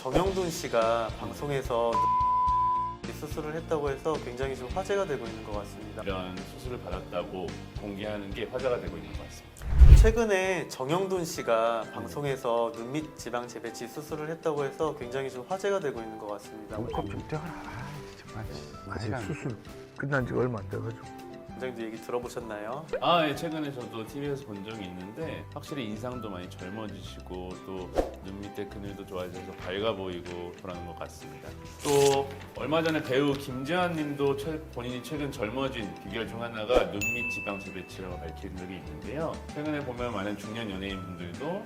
정영돈 씨가 방송에서 수술을 했다고 해서 굉장히 좀 화제가 되고 있는 것 같습니다. 이런 수술을 받았다고 공개하는 게 화제가 되고 있는 것 같습니다. 최근에 정영돈 씨가 방송에서 눈밑 지방 재배치 수술을 했다고 해서 굉장히 좀 화제가 되고 있는 것 같습니다. 눈곱 좀 떼어라. 아, 정말. 아직 수술 끝난 지가 얼마 안 돼가지고 원장님도 얘기 들어보셨나요? 아, 예, 최근에 저도 TV에서 본 적이 있는데 확실히 인상도 많이 젊어지시고 또 눈 밑에 그늘도 좋아지셔서 밝아 보이고 그러는 것 같습니다. 또 얼마 전에 배우 김재환 님도 최- 본인이 최근 젊어진 비결 중 하나가 눈 밑 지방 재배치라고 밝힌 적이 있는데요. 최근에 보면 많은 중년 연예인분들도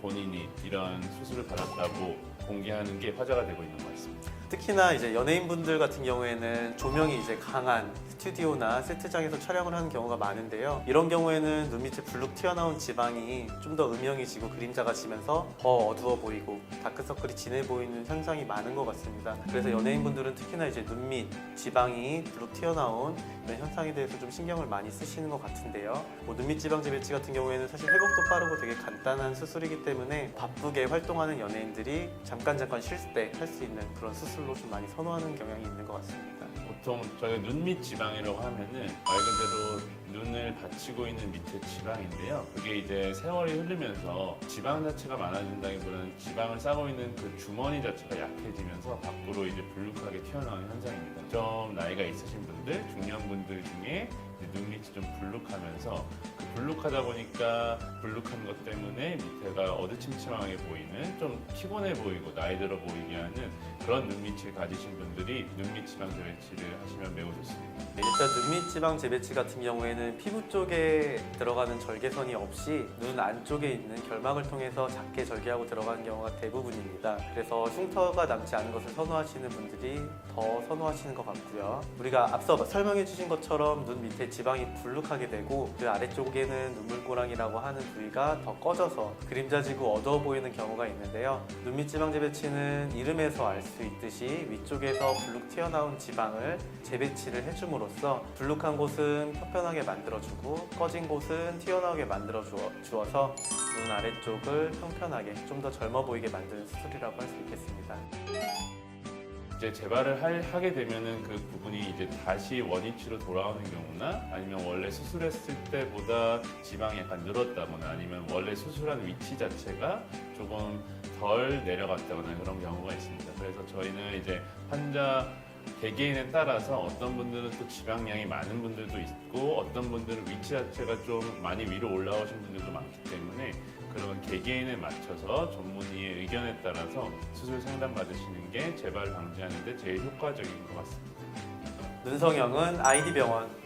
본인이 이런 수술을 받았다고 공개하는 게 화제가 되고 있는 것 같습니다. 특히나 이제 연예인분들 같은 경우에는 조명이 이제 강한 스튜디오나 세트장에서 촬영을 하는 경우가 많은데요. 이런 경우에는 눈 밑에 불룩 튀어나온 지방이 좀 더 음영해지고 그림자가 지면서 더 어두워 보이고 다크서클이 진해 보이는 현상이 많은 것 같습니다. 그래서 연예인분들은 특히나 이제 눈 밑 지방이 불룩 튀어나온 이런 현상에 대해서 좀 신경을 많이 쓰시는 것 같은데요. 뭐 눈밑 지방 재배치 같은 경우에는 사실 회복도 빠르고 되게 간단한 수술이기 때문에 바쁘게 활동하는 연예인들이 잠깐 잠깐 쉴 때 할 수 있는 그런 수술로 좀 많이 선호하는 경향이 있는 것 같습니다. 보통 저희가 눈밑 지방 이라고 하면은 말 그대로 눈을 받치고 있는 밑에 지방인데요. 그게 이제 세월이 흐르면서 지방 자체가 많아진다기보다는 지방을 싸고 있는 그 주머니 자체가 약해지면서 밖으로 이제 불룩하게 튀어나오는 현상입니다. 좀 나이가 있으신 분들, 중년분들 중에 이제 눈 밑이 좀 불룩하면서 그 불룩하다 보니까 불룩한 것 때문에 밑에가 어두침침하게 보이는 좀 피곤해 보이고 나이 들어 보이게 하는 그런 눈밑을 가지신 분들이 눈밑 지방 재배치를 하시면 매우 좋습니다. 네, 일단 눈밑 지방 재배치 같은 경우에는 피부 쪽에 들어가는 절개선이 없이 눈 안쪽에 있는 결막을 통해서 작게 절개하고 들어가는 경우가 대부분입니다. 그래서 흉터가 남지 않은 것을 선호하시는 분들이 더 선호하시는 것 같고요. 우리가 앞서 설명해 주신 것처럼 눈 밑에 지방이 불룩하게 되고 그 아래쪽에는 눈물고랑이라고 하는 부위가 더 꺼져서 그림자지고 어두워 보이는 경우가 있는데요. 눈밑 지방 재배치는 이름에서 알 수 있듯이 위쪽에서 불룩 튀어나온 지방을 재배치를 해줌으로써 불룩한 곳은 편편하게 만들어주고 꺼진 곳은 튀어나오게 만들어 주어, 주어서 눈 아래쪽을 평편하게 좀 더 젊어 보이게 만드는 수술이라고 할 수 있겠습니다. 이제 재발을 할- 하게 되면은 그 부분이 이제 다시 원위치로 돌아오는 경우나 아니면 원래 수술했을 때보다 지방이 약간 늘었다거나 아니면 원래 수술한 위치 자체가 조금 덜 내려갔다거나 그런 경우가 있습니다. 그래서 저희는 이제 환자 개개인에 따라서 어떤 분들은 또 지방량이 많은 분들도 있고 어떤 분들은 위치 자체가 좀 많이 위로 올라오신 분들도 많기 때문에 그런 개개인에 맞춰서 전문의의 의견에 따라서 수술 상담 받으시는 게 재발 방지하는 데 제일 효과적인 것 같습니다. 눈성형은 아이디 병원